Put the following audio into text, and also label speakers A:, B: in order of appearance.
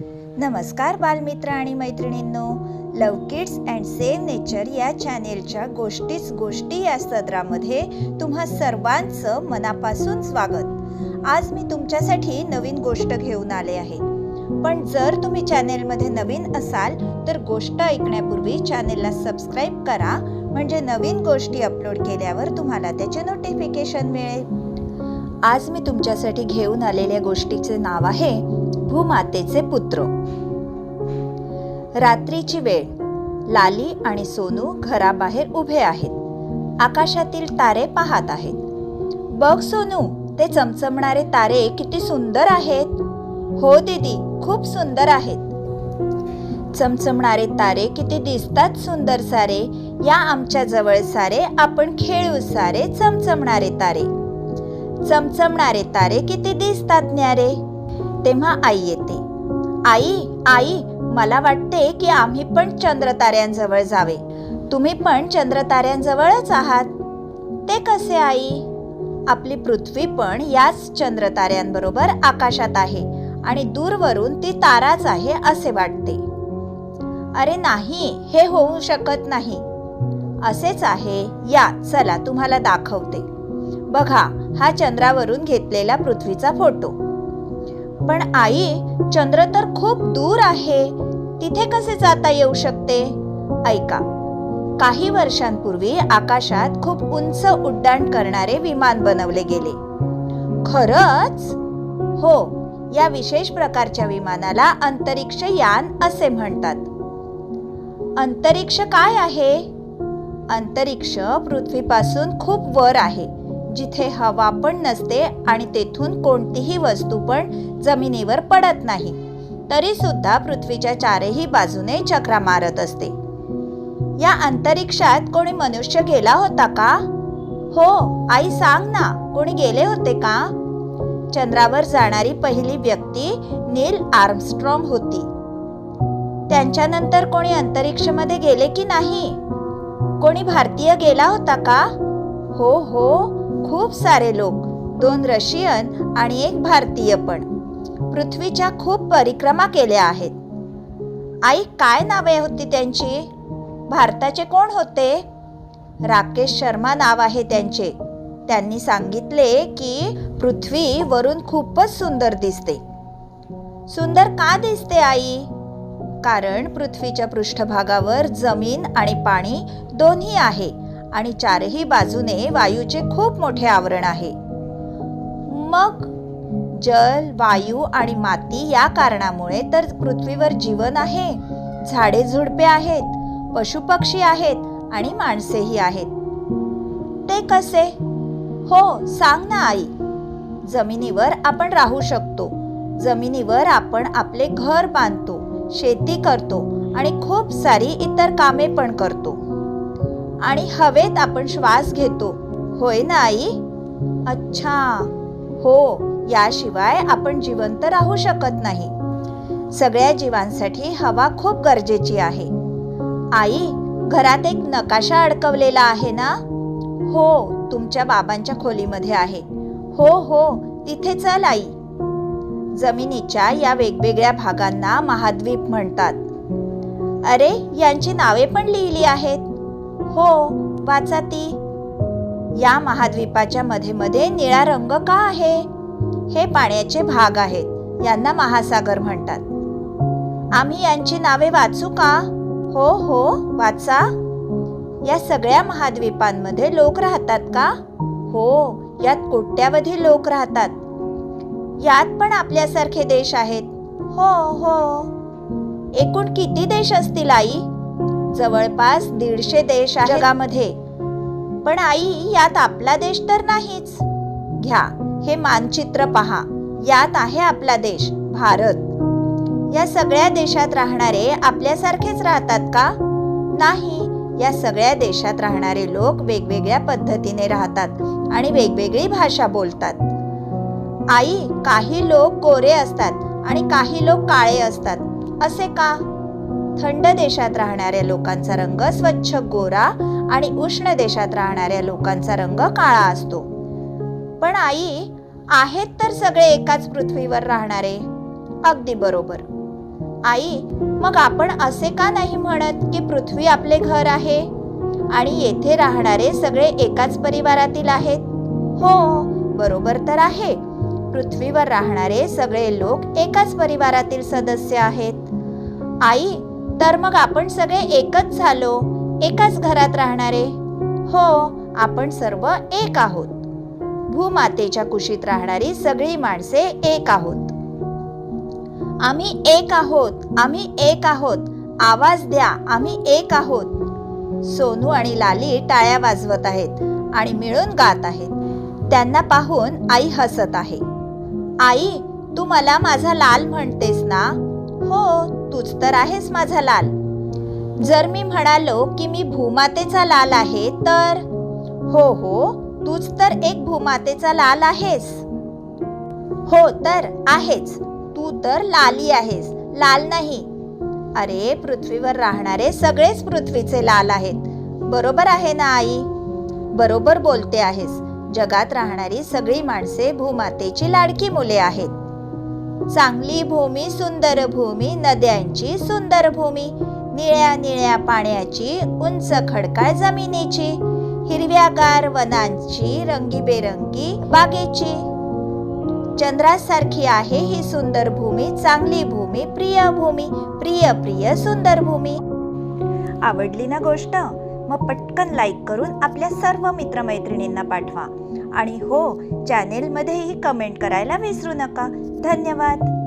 A: नमस्कार बालमित्र आणि मैत्रिणींनो love kids and save nature या चॅनेलच्या गोष्टीच गोष्टी या सदरामध्ये तुम्हा सर्वांचं मनापासून स्वागत. आज मी तुमच्यासाठी नवीन गोष्ट घेऊन आले आहे. पण जर तुम्ही चॅनेलमध्ये नवीन असाल तर गोष्ट ऐकण्यापूर्वी चॅनेलला सबस्क्राईब करा म्हणजे नवीन गोष्टी अपलोड केल्यावर तुम्हाला त्याचे नोटिफिकेशन मिळेल. आज मी तुमच्यासाठी घेऊन आलेल्या गोष्टीचे नाव आहे भूमातेचे पुत्र. रात्रीची वेळ. लाली आणि सोनू घराबाहेर उभे आहेत. आकाशातील तारे पाहत आहेत. बघ सोनू ते चमचमणारे तारे किती सुंदर आहेत. हो दीदी खूप सुंदर आहेत. चमचमणारे तारे किती दिसतात सुंदर सारे. या आमच्या जवळ सारे आपण खेळू सारे चमचमणारे तारे. चमचमणारे तारे किती दिसतात न्यारे? तेव्हा आई येते. आई आई मला वाटते की आम्ही पण चंद्रताऱ्यांजवळ जावे. तुम्ही पण चंद्रताऱ्यांजवळच आहात. ते कसे आई? आपली पृथ्वी पण याच चंद्रताऱ्यांबरोबर आकाशात आहे आणि दूरवरून ती ताराच आहे असे वाटते. अरे नाही हे होऊ शकत नाही. असेच आहे. या चला तुम्हाला दाखवते. बघा हा चंद्रावरून घेतलेला पृथ्वीचा फोटो. पण आई चंद्र तर खूप दूर आहे. तिथे कसे जाता येऊ शकते? ऐका. काही वर्षांपूर्वी आकाशात खूप उंच उड्डाण करणारे विमान बनवले गेले. खरच? हो या विशेष प्रकारच्या विमानाला अंतरिक्ष यान असे म्हणतात. अंतरिक्ष काय आहे? अंतरिक्ष पृथ्वीपासून खूप वर आहे. जिथे हवा पण नसते आणि तेथून कोणतीही वस्तू पण जमिनीवर पडत नाही. तरी सुद्धा पृथ्वीच्या चारही बाजूने चक्रा मारत असते. या अंतरिक्षात कोणी मनुष्य गेला होता का? हो आई सांग ना कोणी गेले होते का? चंद्रावर जाणारी पहिली व्यक्ती नील आर्मस्ट्रॉंग होती. त्यांच्यानंतर कोणी अंतरिक्षमध्ये गेले की नाही? कोणी भारतीय गेला होता का? हो हो खूप सारे लोक दोन रशियन आणि एक भारतीय पण पृथ्वीच्या खूप परिक्रमा केल्या आहेत. आई काय नावे होती त्यांची? भारताचे कोण होते? राकेश शर्मा नाव आहे त्यांचे. त्यांनी सांगितले की पृथ्वी वरून खूपच सुंदर दिसते. सुंदर का दिसते आई? कारण पृथ्वीच्या पृष्ठभागावर जमीन आणि पाणी दोन्ही आहे. आणि चारही बाजूने वायूचे खूप मोठे आवरण आहे. मग जल वायू आणि माती या कारणामुळे तर पृथ्वीवर जीवन आहे. झाडे झुडपे आहेत पशुपक्षी आहेत आणि माणसेही आहेत. ते कसे? हो सांग ना आई. जमिनीवर आपण राहू शकतो. जमिनीवर आपण आपले घर बांधतो शेती करतो आणि खूप सारी इतर कामे पण करतो. आणि हवेत आपण श्वास घेतो. होय ना आई? अच्छा. हो याशिवाय आपण जिवंत राहू शकत नाही. सगळ्या जीवांसाठी हवा खूप गरजेची आहे. आई घरात एक नकाशा अडकवलेला आहे ना? हो तुमच्या बाबांच्या खोलीमध्ये आहे. हो हो तिथे चल आई. जमिनीच्या या वेगवेगळ्या भागांना महाद्वीप म्हणतात. अरे यांची नावे पण लिहिली आहेत. हो वाचा ती. या महाद्वीपाच्या मध्ये मध्ये निळा रंग का आहे? हे पाण्याचे भाग आहेत यांना महासागर म्हणतात. आम्ही यांची नावे वाचू का? हो हो वाचा. या सगळ्या महाद्वीपांमध्ये लोक राहतात का? हो यात कोट्यावधी लोक राहतात. यात पण आपल्यासारखे देश आहेत. हो हो. एकूण किती देश असतील आई? जवळपास दीडशे देश आहे जगामध्ये. पण आई यात आपला देश तर नाहीच. घ्या हे मानचित्र पहा. यात आहे आपला देश भारत. या सगळ्या देशात राहणारे आपल्यासारखेच राहतात का? नाही या सगळ्या देशात राहणारे लोक वेगवेगळ्या पद्धतीने राहतात आणि वेगवेगळी भाषा बोलतात. आई काही लोक गोरे असतात आणि काही लोक काळे असतात. असे का? थंड देशात राहणाऱ्या लोकांचा रंग स्वच्छ गोरा आणि उष्ण देशात राहणाऱ्या लोकांचा रंग काळा असतो. पण आई आहेत तर सगळे एकाच पृथ्वीवर राहणारे? अगदी बरोबर. आई मग आपण असे का नाही म्हणत की पृथ्वी आपले घर आहे? आणि येथे राहणारे सगळे एकाच परिवारातील आहेत? हो बरोबर तर आहे. पृथ्वीवर राहणारे सगळे लोक एकाच परिवारातील सदस्य आहेत. आई तर मग आपण सगळे एकच झालो. एकाच घरात राहणारे. हो आपण सर्व एक आहोत. भूमातेच्या कुशीत राहणारी सगळी माणसे एक आहोत. आम्ही एक आहोत आम्ही एक आहोत. आवाज द्या आम्ही एक आहोत. सोनू आणि लाली टाळ्या वाजवत आहेत आणि मिळून गात आहेत. त्यांना पाहून आई हसत आहे. आई तू मला माझा लाल म्हणतेस ना? हो तूच तर आहेस माझा लाल. जर मी म्हणालो की मी भूमातेचा लाल आहे तर? हो हो तूच तर एक भूमातेचा लाल आहेस. हो तर आहेच. तू तर लाली आहेस. लाल नाही. अरे पृथ्वीवर राहणारे सगळेच पृथ्वीचे लाल आहेत. बरोबर आहे ना आई? बरोबर बोलते आहेस. जगात राहणारी सगळी माणसे भूमातेची लाडकी मुले आहेत. चांगली भूमी सुंदर भूमी नद्यांची सुंदर भूमी निळ्या निळ्या पाण्याची उंच खडकाळ जमिनीची हिरव्यागार वनांची रंगीबेरंगी बागेची. चंद्रासारखी आहे ही सुंदर भूमी चांगली भूमी प्रिय भूमी प्रिय प्रिय सुंदर भूमी. आवडली ना गोष्ट? मग पटकन लाईक करून आपल्या सर्व मित्रमैत्रिणींना पाठवा. आणि हो चॅनेलमध्येही कमेंट करायला विसरू नका. धन्यवाद.